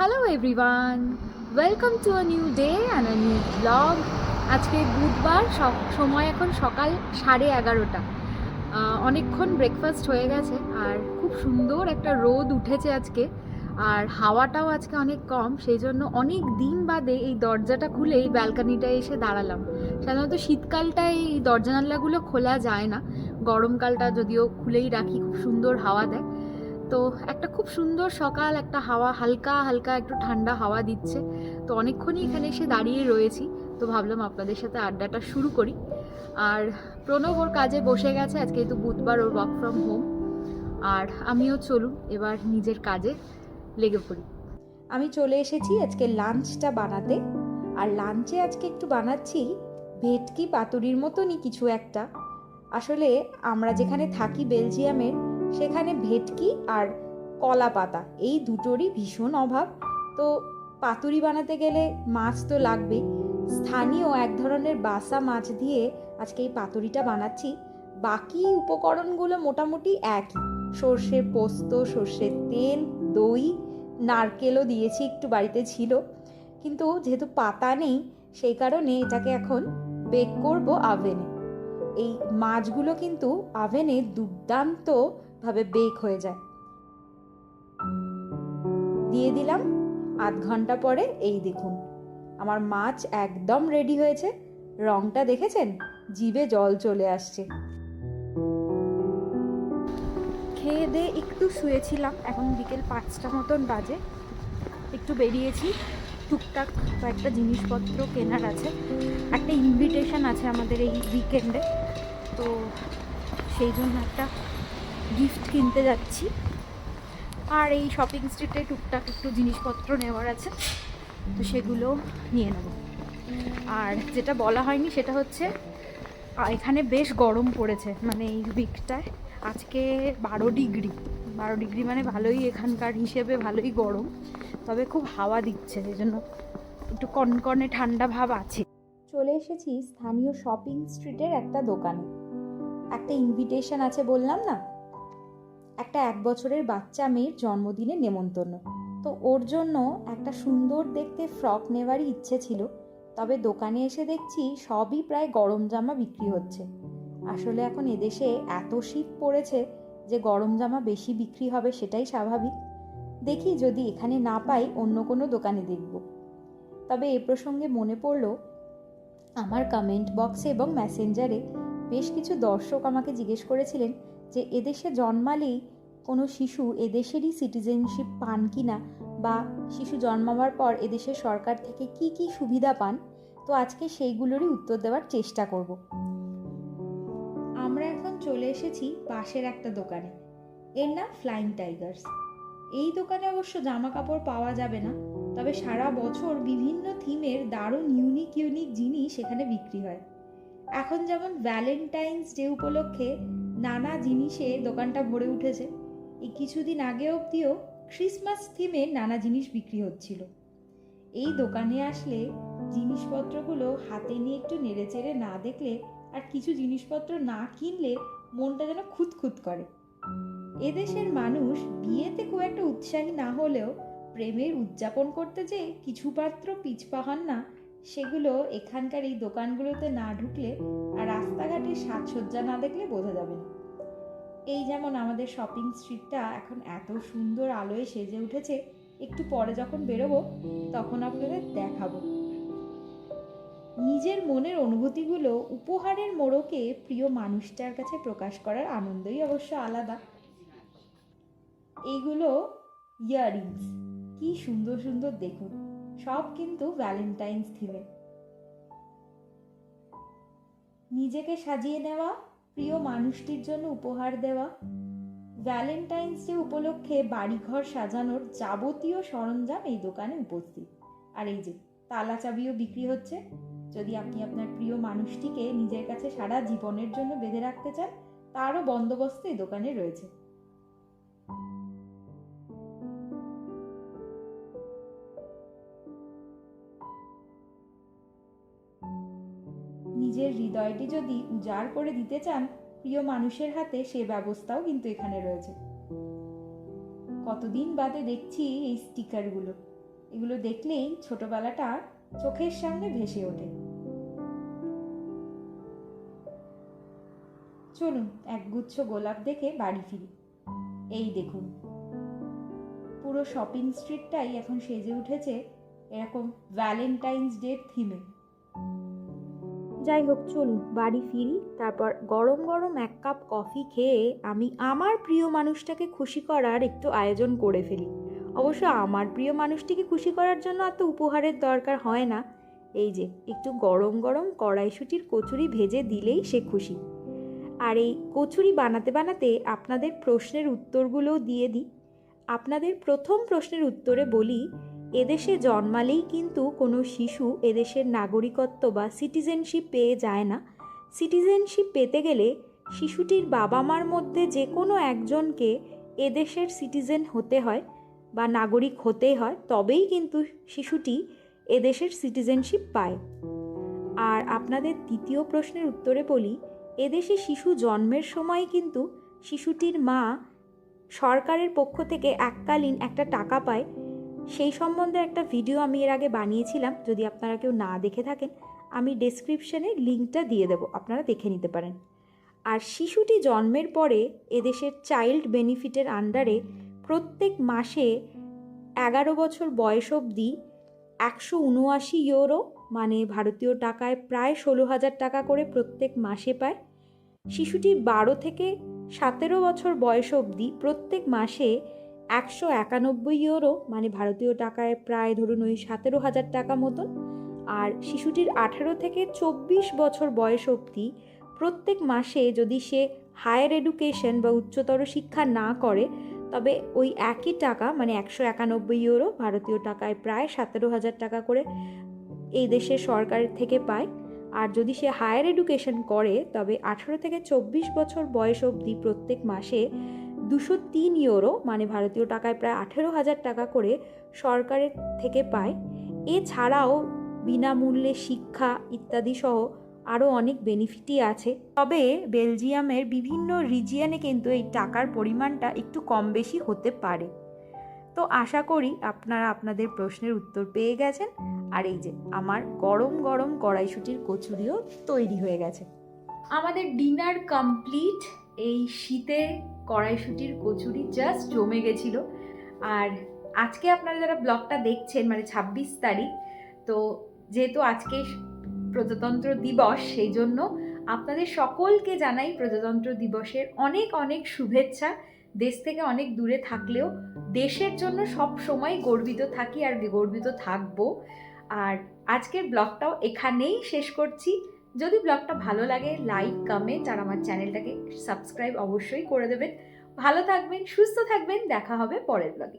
Hello everyone welcome to a new day and a new blog আজকে বুধবার সময় এখন সকাল সাড়ে এগারোটা। অনেকক্ষণ ব্রেকফাস্ট হয়ে গেছে আর খুব সুন্দর একটা রোদ উঠেছে আজকে। আর হাওয়াটাও আজকে অনেক কম, সেই জন্য অনেক দিন বাদে এই দরজাটা খুলে এই ব্যালকানিটায় এসে দাঁড়ালাম। সাধারণত শীতকালটায় এই দরজা জানলাগুলো খোলা যায় না। গরমকালটা যদিও খুলেই রাখি, খুব সুন্দর হাওয়া দেয়। তো একটা খুব সুন্দর সকাল, একটা হাওয়া, হালকা হালকা একটু ঠান্ডা হাওয়া দিচ্ছে। তো অনেকক্ষণই এখানে এসে দাঁড়িয়ে রয়েছি। তো ভাবলাম আপনাদের সাথে আড্ডাটা শুরু করি। আর প্রণব ওর কাজে বসে গেছে, আজকে তো বুধবার ওর ওয়ার্ক ফ্রম হোম আর আমিও চলুন, এবার নিজের কাজে লেগে পড়ি। আমি চলে এসেছি আজকে লাঞ্চটা বানাতে। আর লাঞ্চে আজকে একটু বানাচ্ছি ভেটকি পাতুরির মতনই কিছু একটা। আসলে আমরা যেখানে থাকি বেলজিয়ামের সেখানে ভেটকি আর কলা পাতা এই দুটোরই ভীষণ অভাব। তো পাতুরি বানাতে গেলে মাছ তো লাগবেই। স্থানীয় এক ধরনের বাসা মাছ দিয়ে আজকে এই পাতুরিটা বানাচ্ছি। বাকি উপকরণগুলো মোটামুটি একই। সর্ষে পোস্ত, সর্ষের তেল, দই, নারকেলও দিয়েছি, একটু বাড়িতে ছিল। কিন্তু যেহেতু পাতা নেই, সেই কারণে এটাকে এখন বেক করব আভেনে এই মাছগুলো কিন্তু আভেনে দুর্দান্তভাবে বেক হয়ে যায়। দিয়ে দিলাম আধ ঘণ্টা পরে এই দেখুন, আমার মাছ একদম রেডি হয়েছে। রংটা দেখেছেন? জিভে জল চলে আসছে। খেয়ে দিয়ে একটু শুয়েছিলাম, এখন বিকেল পাঁচটা মতন বাজে। একটু বেরিয়েছি, টুকটাক কয়েকটা জিনিসপত্র কেনার আছে। একটা ইনভিটেশন আছে আমাদের এই উইকেন্ডে তো সেই জন্য একটা গিফট কিনতে যাচ্ছি। আর এই শপিং স্ট্রিটে টুকটাক একটু জিনিসপত্র নেওয়ার আছে, তো সেগুলো নিয়ে নেব। আর যেটা বলা হয়নি সেটা হচ্ছে এখানে বেশ গরম পড়েছে মানে এই উইকটায় আজকে বারো ডিগ্রি। বারো ডিগ্রি মানে ভালোই এখানকার হিসেবে ভালোই গরম, তবে খুব হাওয়া দিচ্ছে সেই জন্য একটু কনকনে ঠান্ডা ভাব আছে। চলে এসেছি স্থানীয় শপিং স্ট্রিটের একটা দোকানে। একটা ইনভিটেশন আছে বললাম না? একটা এক বছরের বাচ্চা মেয়ের জন্মদিনে নেমন্তন্ন। তো ওর জন্য একটা সুন্দর দেখতে ফ্রক নেওয়ারই ইচ্ছে ছিল, তবে দোকানে এসে দেখছি সবই প্রায় গরম জামা বিক্রি হচ্ছে। আসলে এখন এদেশে এত শীত পড়েছে যে গরম জামা বেশি বিক্রি হবে সেটাই স্বাভাবিক। দেখি যদি এখানে না পাই অন্য কোনো দোকানে দেখব। তবে এ প্রসঙ্গে মনে পড়ল, আমার কমেন্ট বক্সে এবং মেসেঞ্জারে বেশ কিছু দর্শক আমাকে জিজ্ঞেস করেছিলেন যে এদেশে জন্মালেই কোনো শিশু এদেশেরই সিটিজেনশিপ পান কি না বা শিশু জন্মাবার পর এদেশের সরকার থেকে কি কি সুবিধা পান, তো আজকে সেইগুলোরই উত্তর দেওয়ার চেষ্টা করব। আমরা এখন চলে এসেছি পাশের একটা দোকানে। এর নাম ফ্লাইং টাইগার্স এই দোকানে অবশ্য জামা কাপড় পাওয়া যাবে না, তবে সারা বছর বিভিন্ন থিমের দারুণ ইউনিক ইউনিক জিনিস এখানে বিক্রি হয়। এখন যেমন ভ্যালেন্টাইন্স ডে উপলক্ষে নানা জিনিসে দোকানটা ভরে উঠেছে। এই কিছুদিন আগে অবধিও ক্রিসমাস থিমে নানা জিনিস বিক্রি হচ্ছিল। এই দোকানে আসলে জিনিসপত্রগুলো হাতে নিয়ে একটু নেড়েচেড়ে না দেখলে আর কিছু জিনিসপত্র না কিনলে মনটা যেন খুঁতখুত করে। এদেশের মানুষ বিয়েতে খুব একটা উৎসাহী না হলেও প্রেমের উদযাপন করতে যে কিছু পাত্র পিছপা হন না সেগুলো এখানকার এই দোকানগুলোতে না ঢুকলে আর রাস্তাঘাটে সাজসজ্জা না দেখলে বোঝা যাবে না। এই যেমন আমাদের শপিং স্ট্রিটটা এখন এত সুন্দর আলোয় সেজে উঠেছে, একটু পরে যখন বেরোবো তখন আপনাদের দেখাবো। নিজের মনের অনুভূতিগুলো উপহারের মোড়কে প্রিয় মানুষটার কাছে প্রকাশ করার আনন্দই অবশ্য আলাদা। এইগুলো ইয়াররিংস। কি সুন্দর সুন্দর দেখুন। সব কিন্তু ভ্যালেন্টাইন্স থিমে নিজেকে সাজিয়ে নেওয়া, প্রিয় মানুষটির জন্য উপহার দেওয়া, ভ্যালেন্টাইন্স ডে উপলক্ষে বাড়িঘর সাজানোর যাবতীয় সরঞ্জাম এই দোকানে উপস্থিত। আর এই যে, তালা চাবিও বিক্রি হচ্ছে। যদি আপনি আপনার প্রিয় মানুষটিকে নিজের কাছে সারা জীবনের জন্য বেঁধে রাখতে চান, তারও বন্দোবস্ত এই দোকানে রয়েছে। হৃদয়টি যদি উজাড় করে দিতে চান, প্রিয় মানুষের হাতে সে ব্যবস্থাও কিন্তু এখানে রয়েছে। কতদিন বাদে দেখছি এই স্টিকারগুলো। এগুলো দেখলেই ছোটবেলাটা চোখের সামনে ভেসে ওঠে। চলুন একগুচ্ছ গোলাপ দেখে বাড়ি ফিরি। এই দেখুন। পুরো শপিং স্ট্রিটটাই এখন সেজে উঠেছে এরকম ভ্যালেন্টাইন্স ডে থিমে যাই হোক, চলুন, বাড়ি ফিরি। তারপর গরম গরম এক কাপ কফি খেয়ে আমি আমার প্রিয় মানুষটাকে খুশি করার একটু আয়োজন করে ফেলি। অবশ্য আমার প্রিয় মানুষটিকে খুশি করার জন্য এত উপহারের দরকার হয় না। এই যে, একটু গরম গরম কড়াইশুটির কচুরি ভেজে দিলেই সে খুশি। আর এই কচুরি বানাতে বানাতে আপনাদের প্রশ্নের উত্তরগুলোও দিয়ে দিই। আপনাদের প্রথম প্রশ্নের উত্তরে বলি এদেশে জন্মালেই কিন্তু কোনো শিশু এদেশের নাগরিকত্ব বা সিটিজেনশিপ পেয়ে যায় না। সিটিজেনশিপ পেতে গেলে শিশুটির বাবা মার মধ্যে যে কোনো একজনকে এদেশের সিটিজেন হতে হয় বা নাগরিক হতে হয়, তবেই কিন্তু শিশুটি এদেশের সিটিজেনশিপ পায়। আর আপনাদের দ্বিতীয় প্রশ্নের উত্তরে বলি, এদেশে শিশু জন্মের সময় কিন্তু শিশুটির মা সরকারের পক্ষ থেকে এককালীন একটা টাকা পায়। সেই সম্বন্ধে একটা ভিডিও আমি এর আগে বানিয়েছিলাম, যদি আপনারা কেউ না দেখে থাকেন, আমি ডেসক্রিপশনে লিঙ্কটা দিয়ে দেবো, আপনারা দেখে নিতে পারেন। আর শিশুটি জন্মের পরে এদেশের চাইল্ড বেনিফিটের আন্ডারে প্রত্যেক মাসে এগারো বছর বয়স অবধি একশো উনআশি ইউরো মানে ভারতীয় টাকায় প্রায় ষোলো হাজার টাকা করে প্রত্যেক মাসে পায়। শিশুটি বারো থেকে সতেরো বছর বয়স অবধি প্রত্যেক মাসে একশো একানব্বই ইউরো মানে ভারতীয় টাকায় প্রায় ধরুন ওই সতেরো হাজার টাকা মতন। আর শিশুটির আঠারো থেকে চব্বিশ বছর বয়স অবধি প্রত্যেক মাসে যদি সে হায়ার এডুকেশন বা উচ্চতর শিক্ষা না করে, তবে ওই একই টাকা মানে একশো একানব্বই ইউরো, ভারতীয় টাকায় প্রায় সতেরো হাজার টাকা করে এই দেশের সরকারের থেকে পায়। আর যদি সে হায়ার এডুকেশন করে, তবে আঠারো থেকে চব্বিশ বছর বয়স অবধি প্রত্যেক মাসে দুশো তিন ইউরো মানে ভারতীয় টাকায় প্রায় আঠেরো হাজার টাকা করে সরকারের থেকে পায়। এছাড়াও বিনামূল্যে শিক্ষা ইত্যাদি সহ আরও অনেক বেনিফিটই আছে। তবে বেলজিয়ামের বিভিন্ন রিজিয়নে কিন্তু এই টাকার পরিমাণটা একটু কম বেশি হতে পারে। তো আশা করি আপনারা আপনাদের প্রশ্নের উত্তর পেয়ে গেছেন। আর এই যে আমার গরম গরম কড়াইশুটির কচুরিও তৈরি হয়ে গেছে। আমাদের ডিনার কমপ্লিট এই শীতে কড়াইশুটির কচুরি জাস্ট জমে গেছিল। আর আজকে আপনারা যারা ব্লগটা দেখছেন মানে ছাব্বিশ তারিখ, তো যেহেতু আজকে প্রজাতন্ত্র দিবস, সেই জন্য আপনাদের সকলকে জানাই প্রজাতন্ত্র দিবসের অনেক অনেক শুভেচ্ছা। দেশ থেকে অনেক দূরে থাকলেও দেশের জন্য সব সময় গর্বিত থাকি আর গর্বিত থাকব। আর আজকের ব্লগটাও এখানেই শেষ করছি। যদি ব্লগটা ভালো লাগে লাইক কমেন্ট আর আমার চ্যানেলটাকে সাবস্ক্রাইব অবশ্যই করে দেবেন। ভালো থাকবেন, সুস্থ থাকবেন, দেখা হবে পরের ব্লগে